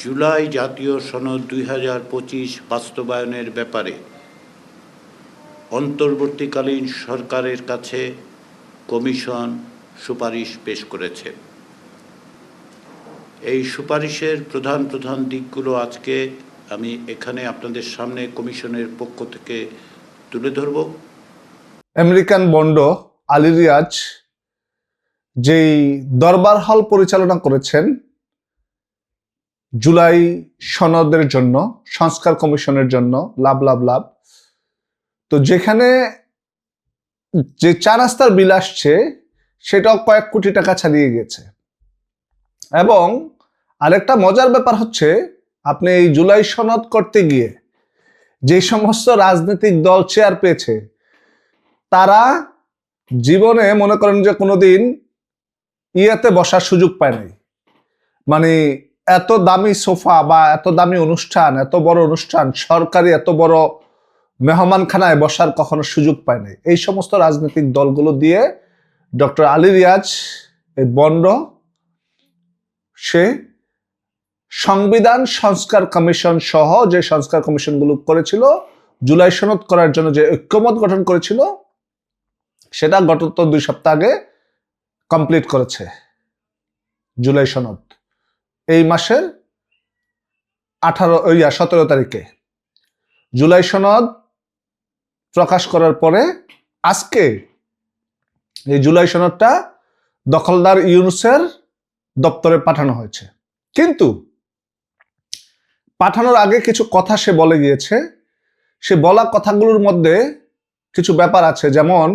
জুলাই জাতীয় সনদ দুই হাজার পঁচিশ বাস্তবায়নের ব্যাপারে অন্তর্বর্তীকালীন সরকারের কাছে কমিশন সুপারিশ পেশ করেছে। এই সুপারিশের প্রধান প্রধান দিকগুলো আজকে আমি এখানে আপনাদের সামনে কমিশনের পক্ষ থেকে তুলে ধরব। আমেরিকান বন্ড আলী রিয়াজ যেই দরবার হল পরিচালনা করেছেন জুলাই সনদের জন্য, সংস্কার কমিশনের জন্য, লাভ লাভ লাভ। তো যেখানে যে চা রাস্তার বিল আসছে, সেটাও কয়েক কোটি টাকা ছাড়িয়ে গেছে। এবং আরেকটা মজার ব্যাপার হচ্ছে, আপনি এই জুলাই সনদ করতে গিয়ে যে সমস্ত রাজনৈতিক দল চেয়ার পেয়েছে, তারা জীবনে মনে করেন যে কোনোদিন ইয়েতে বসার সুযোগ পায় নাই। মানে এত দামি সোফা বা এত দামি অনুষ্ঠান, এত বড় অনুষ্ঠান, সরকারি এত বড় মেহমানখানায় বসার কখনো সুযোগ পায় নাই। এই সমস্ত রাজনৈতিক দলগুলো দিয়ে ডক্টর আলী রিয়াজ, এই বন্ড, সে সংবিধান সংস্কার কমিশন সহ যে সংস্কার কমিশনগুলো করেছিল, জুলাই সনদ করার জন্য যে ঐক্যমত গঠন করেছিল, সেটা গত দুই সপ্তাহ আগে কমপ্লিট করেছে জুলাই সনদ। এই মাসের আঠারো ইয়া, সতেরো তারিখে। জুলাই সনদ প্রকাশ করার পরে আজকে এই জুলাই সনদটা দখলদার ইউনুসের দপ্তরে পাঠানো হয়েছে। কিন্তু পাঠানোর আগে কিছু কথা সে বলে গিয়েছে। সে বলা কথাগুলোর মধ্যে কিছু ব্যাপার আছে। যেমন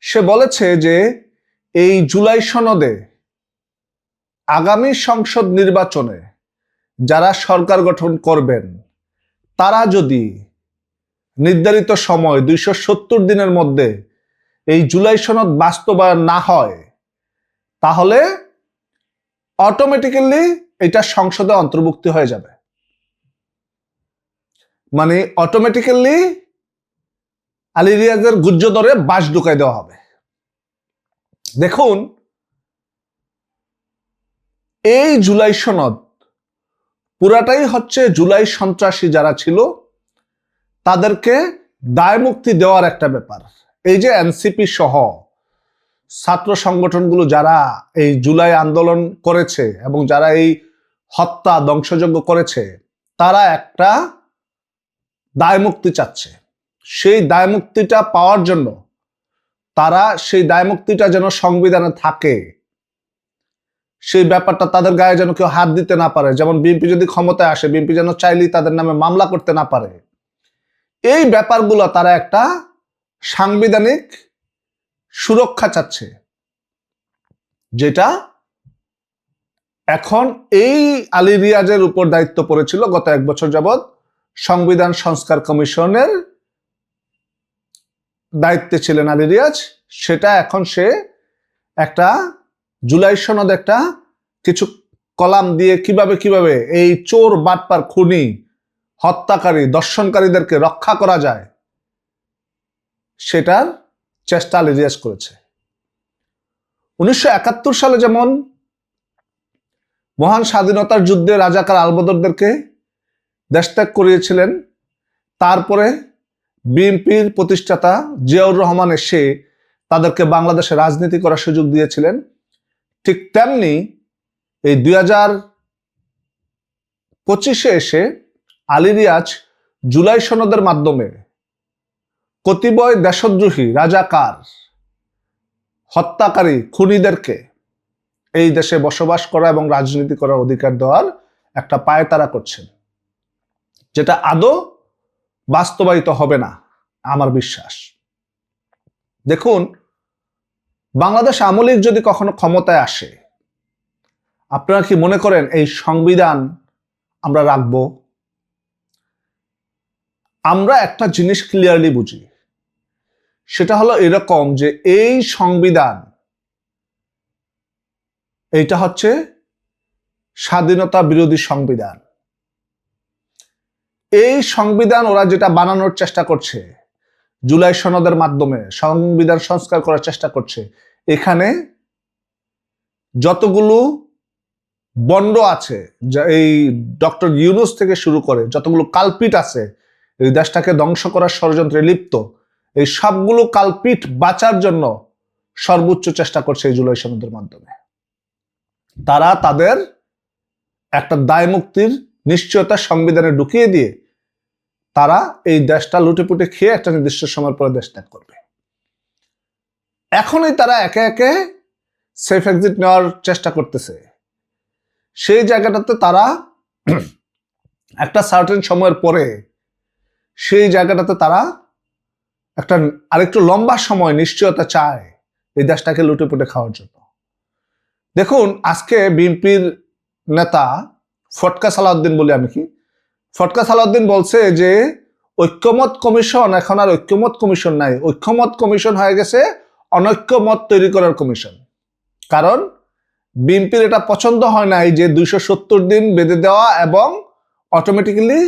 সে বলেছে যে, এই জুলাই সনদে আগামী সংসদ নির্বাচনে যারা সরকার গঠন করবেন, তারা যদি নির্ধারিত সময় দুইশো সত্তর দিনের মধ্যে এই জুলাই সনদ বাস্তবায়ন না হয়, তাহলে অটোমেটিক্যালি এটা সংসদে অন্তর্ভুক্তি হয়ে যাবে। মানে অটোমেটিক্যালি আলী রিয়াজের গুজ্জ দরে বাস ঢুকাই দেওয়া হবে। দেখুন এই জুলাই সনদ, পুরাটাই হচ্ছে জুলাই সন্ত্রাসী যারা ছিল, তাদেরকে দায় মুক্তি দেওয়ার একটা ব্যাপার। এই যে এনসিপি সহ ছাত্র সংগঠনগুলো যারা এই জুলাই আন্দোলন করেছে এবং যারা এই হত্যা ধ্বংসযজ্ঞ করেছে, তারা একটা দায় মুক্তি চাচ্ছে। সেই দায় মুক্তিটা পাওয়ার জন্য তারা সেই দায় মুক্তিটা যেন সংবিধানে থাকে সেই ব্যাপারটা তাদের গায়ে যেন কেউ হাত দিতে না পারে। যেমন বিএনপি যদি ক্ষমতায় আসে, বিএনপি যেন চাইলেই তাদের নামে মামলা করতে না পারে। এই ব্যাপারগুলো তারা একটা সাংবিধানিক সুরক্ষা চাচ্ছে, যেটা এখন এই আলী রিয়াজের উপর দায়িত্ব পড়েছিল গত এক বছর যাবৎ সংবিধান সংস্কার কমিশনের দায়িত্বে ছিলেন আলী রিয়াজ। সেটা এখন সে একটা জুলাই সনদ একটা কিছু কলাম দিয়ে কীভাবে কীভাবে এই চোর, বাটপার, খুনি, হত্যাকারী, দর্শনকারীদেরকে রক্ষা করা যায়, সেটার চেষ্টা আলী রিয়াজ করেছে। উনিশশো একাত্তর সালে যেমন মহান স্বাধীনতার যুদ্ধে রাজাকার আলবদরদেরকে দেশত্যাগ করিয়েছিলেন, তারপরে বিএনপির প্রতিষ্ঠাতা জিয়াউর রহমান এসে তাদেরকে বাংলাদেশে রাজনীতি করার সুযোগ দিয়েছিলেন। ঠিক তেমনি এই দুই হাজার পঁচিশে এসে আলী রিয়াজ জুলাই সনদের মাধ্যমে কতিপয় দেশদ্রোহী রাজাকার হত্যাকারী খুনিদেরকে এই দেশে বসবাস করা এবং রাজনীতি করার অধিকার দেওয়ার একটা পায়ে তারা করছেন, যেটা আদৌ বাস্তবায়িত হবে না, আমার বিশ্বাস। দেখুন বাংলাদেশ আমলিক যদি কখনো ক্ষমতায় আসে, আপনারা কি মনে করেন এই সংবিধান আমরা রাখব? আমরা একটা জিনিস ক্লিয়ারলি বুঝি, সেটা হলো এরকম যে এই সংবিধান, এইটা হচ্ছে স্বাধীনতা বিরোধী সংবিধান। এই সংবিধান ওরা যেটা বানানোর চেষ্টা করছে, জুলাই সনদের মাধ্যমে সংবিধান সংস্কার করার চেষ্টা করছে এখানে যতগুলো বন্ড আছে এই ডক্টর ইউনুস থেকে শুরু করে যতগুলো কালপিট আছে, এই দেশটাকে ধ্বংস করার ষড়যন্ত্রে লিপ্ত, এই সবগুলো কালপিট বাঁচার জন্য সর্বোচ্চ চেষ্টা করছে এই জুলাই সনদের মাধ্যমে। তারা তাদের একটা দায় মুক্তির নিশ্চয়তা সংবিধানে ঢুকিয়ে দিয়ে তারা এই দেশটা লুটেপুটে খেয়ে একটা নির্দিষ্ট সময়ের পরে দেশ ত্যাগ করবে। এখনই তারা একে একে সেফ এক্সিট নেওয়ার চেষ্টা করতেছে। সেই জায়গাটাতে তারা একটা সার্টেন সময়ের পরে সেই জায়গাটাতে তারা একটা আরেকটু লম্বা সময় নিশ্চয়তা চায় এই দেশটাকে লুটেপুটে খাওয়ার জন্য। দেখুন, আজকে বিএনপির নেতা ফটকা সালাউদ্দিন বলি আমি কি? ফটকা সালাউদ্দিন বলছে যে ঐক্যমত কমিশন, এখন আর ঐক্যমত কমিশন নাই। ঐক্যমত কমিশন হয়ে গেছে অনৈক্যমত তৈরি করার কমিশন কারণ বিএনপির এটা পছন্দ হয় নাই যে দুইশো সত্তর দিন বেঁধে দেওয়া এবং অটোমেটিক্যালি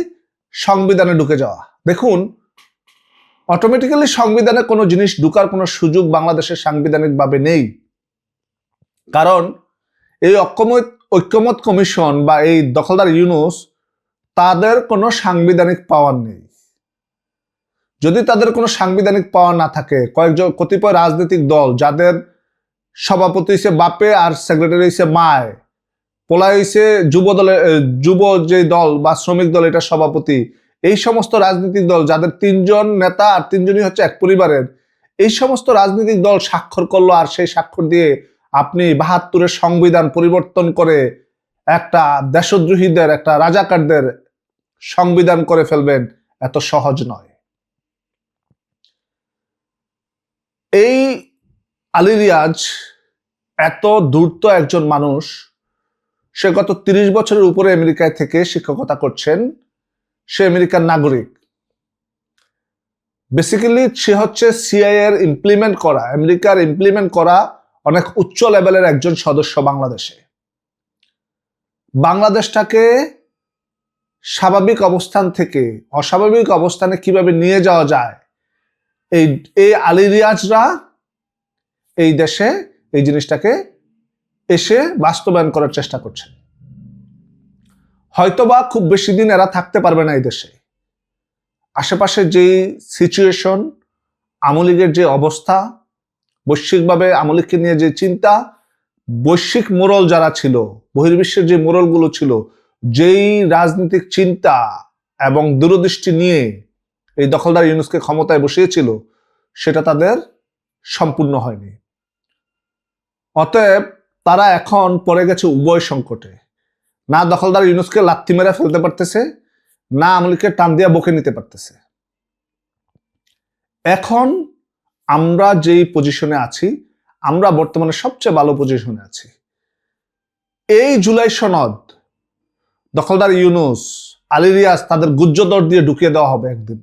সংবিধানে ঢুকে যাওয়া। দেখুন অটোমেটিক্যালি সংবিধানে কোনো জিনিস ঢুকার কোনো সুযোগ বাংলাদেশের সাংবিধানিকভাবে নেই। কারণ এই ঐক্যমত ঐক্যমত কমিশন বা এই দখলদার ইউনুস তাদের কোনো সাংবিধানিক পাওয়ার নেই। যদি তাদের কোনো সাংবিধানিক পাওয়ার না থাকে, কয়েকজন কতিপয় রাজনৈতিক দল যাদের সভাপতি হিসেবে বাপে আর সেক্রেটারি হিসেবে মায় পোলা হইছে যুব দলের যুব যে দল বা শ্রমিক দল, এটা সভাপতি, এই সমস্ত রাজনৈতিক দল যাদের তিনজন নেতা আর তিনজনই হচ্ছে এক পরিবারের, এই সমস্ত রাজনৈতিক দল স্বাক্ষর করল আর সেই স্বাক্ষর দিয়ে আপনি বাহাত্তরের সংবিধান পরিবর্তন করে একটা দেশদ্রোহীদের, একটা রাজাকারদের সংবিধান করে ফেলবেন, এত সহজ নয়। এই আলী রিয়াজ এত ধূর্ত একজন মানুষ, সে গত তিরিশ বছরের উপরে আমেরিকায় থেকে শিক্ষকতা করছেন, সে আমেরিকার নাগরিক। বেসিক্যালি সে হচ্ছে সিআই এর ইমপ্লিমেন্ট করা, আমেরিকার ইমপ্লিমেন্ট করা অনেক উচ্চ লেভেলের একজন সদস্য বাংলাদেশে। বাংলাদেশটাকে স্বাভাবিক অবস্থান থেকে অস্বাভাবিক অবস্থানে কীভাবে নিয়ে যাওয়া যায় এই এই আলী রিয়াজরা এই দেশে এই জিনিসটাকে এসে বাস্তবায়ন করার চেষ্টা করছেন হয়তোবা খুব বেশি দিন এরা থাকতে পারবে না এই দেশে। আশেপাশে যে সিচুয়েশন আমলিগের যে অবস্থা, বৈশ্বিকভাবে আমলিগকে নিয়ে যে চিন্তা, বৈশ্বিক মোরল যারা ছিল, বহির্বিশ্বের যে মোরলগুলো ছিল, যেই রাজনৈতিক চিন্তা এবং দূরদৃষ্টি নিয়ে এই দখলদার ইউনুসকে ক্ষমতায় বসিয়েছিল, সেটা তাদের সম্পূর্ণ হয়নি। অতএব তারা এখন পড়ে গেছে উভয় সংকটে। না দখলদার ইউনুসকে লাত্তি মেরে ফেলতে পারতেছে, না আমলিকে টান দিয়া বকে নিতে পারতেছে। এখন আমরা যেই পজিশনে আছি, আমরা বর্তমানে সবচেয়ে ভালো পজিশনে আছি। এই জুলাই সনদ দখলদার ইউনুস, আলী রিয়াজ তাদের গুজ্জদর দিয়ে ঢুকিয়ে দেওয়া হবে একদিন।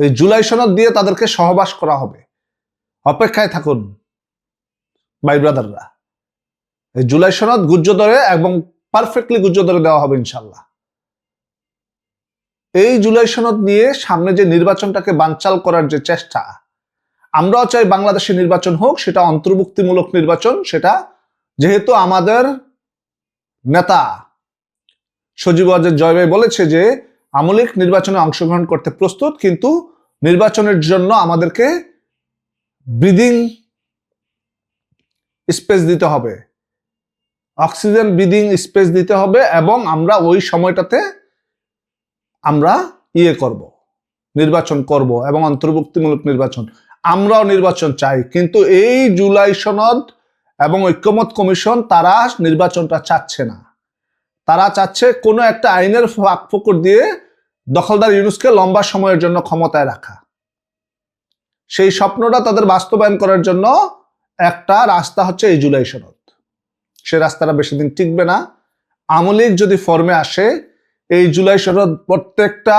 এই জুলাই সনদ দিয়ে তাদেরকে সহবাস করা হবে। অপেক্ষায় থাকুন ভাই ব্রাদাররা এই জুলাই সনদ গুজ্জদরে এবং পারফেক্টলি গুজ্জদরে দেওয়া হবে ইনশাল্লাহ এই জুলাই সনদ নিয়ে সামনে যে নির্বাচনটাকে বানচাল করার যে চেষ্টা, আমরাও চাই বাংলাদেশে নির্বাচন হোক, সেটা অন্তর্ভুক্তিমূলক নির্বাচন, সেটা যেহেতু আমাদের নেতা সজীব ওয়াজেদ জয় বলেছে যে আমলিক নির্বাচনে অংশগ্রহণ করতে প্রস্তুত, কিন্তু নির্বাচনের জন্য আমাদেরকে ব্রিদিং স্পেস দিতে হবে। অক্সিজেন ব্রিদিং স্পেস দিতে হবে এবং আমরা ওই সময়টাতে আমরা ইয়ে করব, নির্বাচন করব এবং অন্তর্ভুক্তিমূলক নির্বাচন। আমরাও নির্বাচন চাই, কিন্তু এই জুলাই সনদ এবং ঐক্যমত কমিশন তারা নির্বাচনটা চাচ্ছে না। তারা চাচ্ছে কোনো একটা আইনের ফাঁক ফোকর দিয়ে দখলদার ইউনুসকে লম্বা সময়ের জন্য ক্ষমতায় রাখা। সেই স্বপ্নটা তাদের বাস্তবায়ন করার জন্য একটা রাস্তা হচ্ছে এই জুলাই সনদ। সে রাস্তাটা বেশি দিন টিকবে না। আমলিক যদি ফর্মে আসে, এই জুলাই সনদ প্রত্যেকটা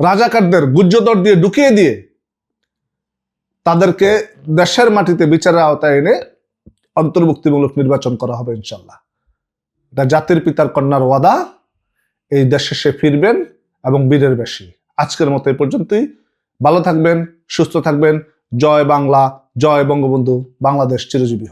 রাজাকারদের গুজ্জদর দিয়ে ঢুকিয়ে দিয়ে তাদেরকে দেশের মাটিতে বিচারের আওতায় এনে অন্তর্ভুক্তিমূলক নির্বাচন করা হবে ইনশাল্লাহ। এটা জাতির পিতার কন্যার ওয়াদা, এই দেশে সে ফিরবেন এবং বীরের বেশি। আজকের মতো এই পর্যন্তই। ভালো থাকবেন, সুস্থ থাকবেন। জয় বাংলা, জয় বঙ্গবন্ধু। বাংলাদেশ চিরজীবী।